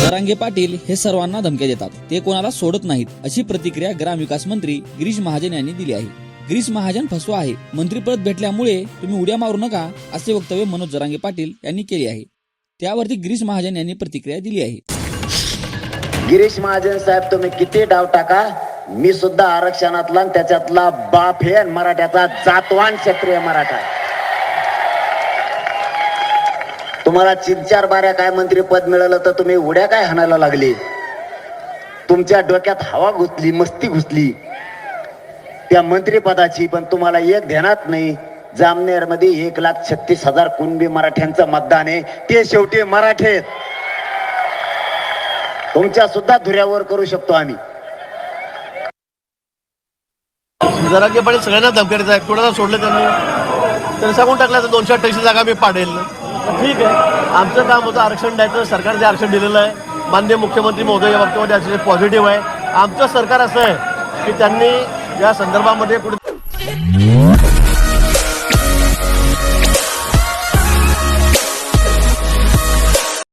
जरांगे पाटील हे सर्वांना धमक्या देतात. ते कोणाला सोडत नाहीत अशी प्रतिक्रिया ग्रामविकास मंत्री गिरीश महाजन यांनी दिली आहे. गिरीश महाजन फसवा आहे. मंत्रीपद भेटल्यामुळे तुम्ही उड्या मारू नका असे वक्तव्य मनोज जरांगे पाटील यांनी केले आहे. त्यावरती गिरीश महाजन यांनी प्रतिक्रिया दिली आहे. गिरीश महाजन साहेब तुम्ही किती डाव टाका? मी सुद्धा आरक्षणातला त्याच्यातला बाप हे मराठ्याचा जातवान क्षत्रिय मराठा. तुम्हाला तीन चार बाऱ्या काय मंत्रीपद मिळालं तर तुम्ही उड्या काय हाणायला लागले? तुमच्या डोक्यात हवा घुसली मस्ती घुसली. त्या मंत्रीपदाची पण तुम्हाला एक ध्यानात नाही. जामनेरमध्ये एक लाख छत्तीस हजार कुणबी मराठ्यांचं मतदान आहे. ते शेवटी मराठे आहेत. तुमच्या सुद्धा धुऱ्यावर करू शकतो आम्ही. जरांगे पाटील सगळ्यांना धमक्या देत आहे कुणाला सोडलं त्यांनी? त्यांनी सांगून टाकलं तर दोनशे अठ्ठ्याऐंशी जागा मी पाडेल. ठीक आहे. आमचं काम होतं आरक्षण द्यायचं. सरकारने आरक्षण दिलेलं आहे मान्य मुख्यमंत्री महोदय या बाबतीमध्ये अतिशय पॉझिटिव्ह आहे. आमचं सरकार असं आहे की त्यांनी या संदर्भामध्ये कुठे